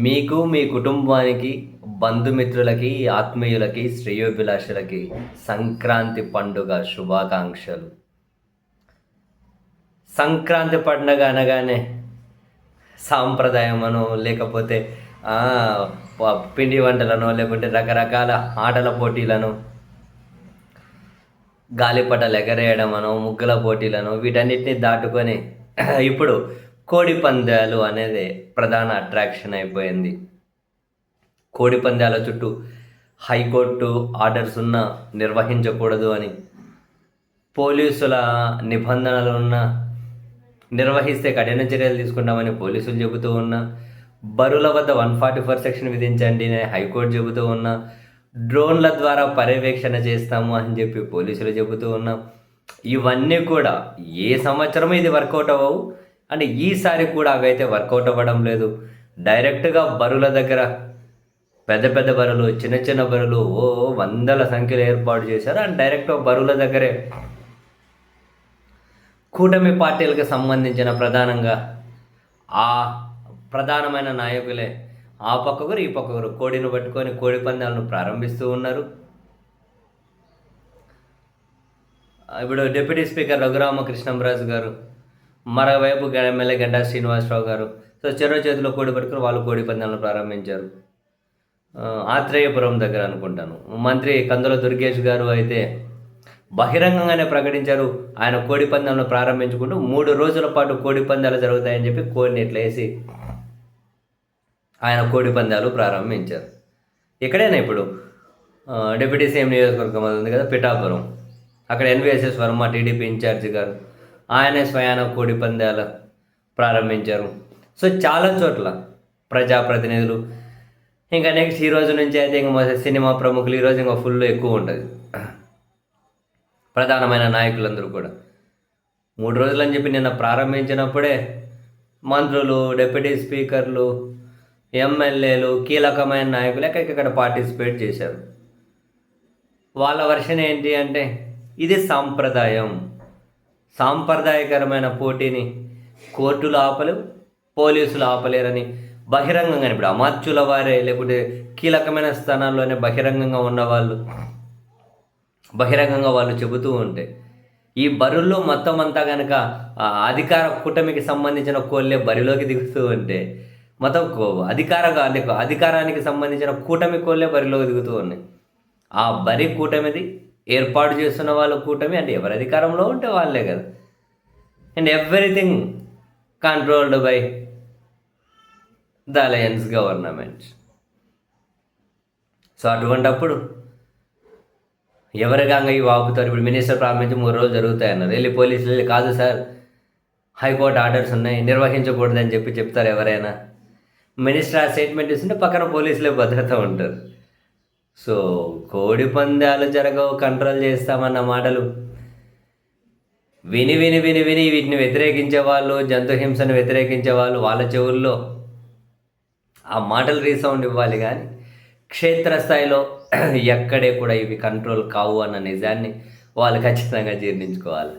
మీకు మీ కుటుంబానికి బంధుమిత్రులకి ఆత్మీయులకి శ్రేయోభిలాషులకి సంక్రాంతి పండుగ శుభాకాంక్షలు. సంక్రాంతి పండుగ అనగానే సాంప్రదాయమనో లేకపోతే పిండి వంటలను లేకుంటే రకరకాల ఆటల పోటీలను గాలిపటలు ఎగరేయడం అనో ముగ్గుల పోటీలను వీటన్నిటిని దాటుకొని ఇప్పుడు కోడి పందాలు అనేది ప్రధాన అట్రాక్షన్ అయిపోయింది. కోడి పందాల చుట్టూ హైకోర్టు ఆర్డర్స్ ఉన్న నిర్వహించకూడదు అని పోలీసుల నిబంధనలు ఉన్న నిర్వహిస్తే కఠిన చర్యలు తీసుకుంటామని పోలీసులు చెబుతూ ఉన్నా బరుల వద్ద వన్ ఫార్టీ ఫోర్ సెక్షన్ విధించండి అని హైకోర్టు చెబుతూ ఉన్నా డ్రోన్ల ద్వారా పర్యవేక్షణ చేస్తాము అని చెప్పి పోలీసులు చెబుతూ ఉన్నాం ఇవన్నీ కూడా ఏ సంవత్సరం ఇది వర్కౌట్ అవ్వవు. అంటే ఈసారి కూడా అవైతే వర్కౌట్ అవ్వడం లేదు. డైరెక్ట్గా బరుల దగ్గర పెద్ద పెద్ద బరులు చిన్న చిన్న బరులు ఓ వందల సంఖ్యలో ఏర్పాటు చేశారు. అండ్ డైరెక్ట్ బరుల దగ్గరే కూటమి పార్టీలకు సంబంధించిన ప్రధానంగా ఆ ప్రధానమైన నాయకులే ఆ పక్కగురు ఈ పక్కగురు కోడిని పట్టుకొని కోడి పందాలను ప్రారంభిస్తూ ఉన్నారు. ఇప్పుడు డిప్యూటీ స్పీకర్ రఘురామకృష్ణంరాజు గారు మరోవైపు ఎమ్మెల్యే గంటా శ్రీనివాసరావు గారు. సో చెరో చేతిలో కోడి పట్టుకుని వాళ్ళు కోడి పందాలను ప్రారంభించారు. ఆత్రేయపురం దగ్గర అనుకుంటాను. మంత్రి కందుల దుర్గేష్ గారు అయితే బహిరంగంగానే ప్రకటించారు. ఆయన కోడి పందాలను ప్రారంభించుకుంటూ మూడు రోజుల పాటు కోడి పందాలు జరుగుతాయని చెప్పి కోడిని వేసి ఆయన కోడి పందాలు ప్రారంభించారు. ఇక్కడేనా ఇప్పుడు డిప్యూటీ సీఎం నియోజకవర్గం ఉంది కదా పిఠాపురం. అక్కడ ఎన్విఎస్ఎస్ వర్మ టీడీపీ ఇన్ఛార్జి గారు ఆయనే స్వయాన కోడి పందాలు ప్రారంభించారు. సో చాలా చోట్ల ప్రజాప్రతినిధులు. ఇంకా నెక్స్ట్ ఈ రోజు నుంచి అయితే ఇంకా మా సినిమా ప్రముఖులు ఈరోజు ఇంకా ఫుల్ ఎక్కువ ఉంటుంది ప్రధానమైన నాయకులందరూ కూడా. మూడు రోజులు అని చెప్పి నిన్న ప్రారంభించినప్పుడే మంత్రులు డిప్యూటీ స్పీకర్లు ఎమ్మెల్యేలు కీలకమైన నాయకులు ఎక్కడికక్కడ పార్టిసిపేట్ చేశారు. వాళ్ళ వర్షన్ ఏంటి అంటే ఇది సాంప్రదాయం. సాంప్రదాయకరమైన పోటీని కోర్టులు ఆపలేవు పోలీసులు ఆపలేరని బహిరంగంగా ఇప్పుడు అమాత్యుల వారే లేకుంటే కీలకమైన స్థానాల్లోనే బహిరంగంగా ఉన్నవాళ్ళు బహిరంగంగా వాళ్ళు చెబుతూ ఉంటే ఈ బరుల్లో మొత్తం అంతా కనుక అధికార కూటమికి సంబంధించిన కోళ్ళే బరిలోకి దిగుతూ ఉంటే మొత్తం కో- అధికార అధికారానికి సంబంధించిన కూటమి కోళ్ళే బరిలోకి దిగుతూ ఉన్నాయి. ఆ బరి కూటమిది ఏర్పాటు చేస్తున్న వాళ్ళ కూటమి అంటే ఎవరి అధికారంలో ఉంటే వాళ్ళే కదా. And everything controlled by the alliance government so అటువంటప్పుడు ఎవరికంగా ఇవి ఆపుతారు ఇప్పుడు మినిస్టర్ ప్రారంభించి మూడు రోజులు జరుగుతాయన్నారు వెళ్ళి పోలీసులు వెళ్ళి కాదు సార్ హైకోర్టు ఆర్డర్స్ ఉన్నాయి నిర్వహించకూడదని చెప్పి చెప్తారు ఎవరైనా. మినిస్టర్ ఆ స్టేట్మెంట్ ఇస్తుంటే పక్కన పోలీసులే భద్రత ఉంటారు. సో కోడి పందాలు జరగవు కంట్రోల్ చేస్తామన్న మాటలు. విని విని విని విని వీటిని వ్యతిరేకించే వాళ్ళు జంతు హింసను వ్యతిరేకించే వాళ్ళు వాళ్ళ చెవుల్లో ఆ మాటలు రీసౌండ్ ఇవ్వాలి కానీ క్షేత్రస్థాయిలో ఎక్కడే కూడా ఇవి కంట్రోల్ కావు అన్న నిజాన్ని వాళ్ళు ఖచ్చితంగా జీర్ణించుకోవాలి.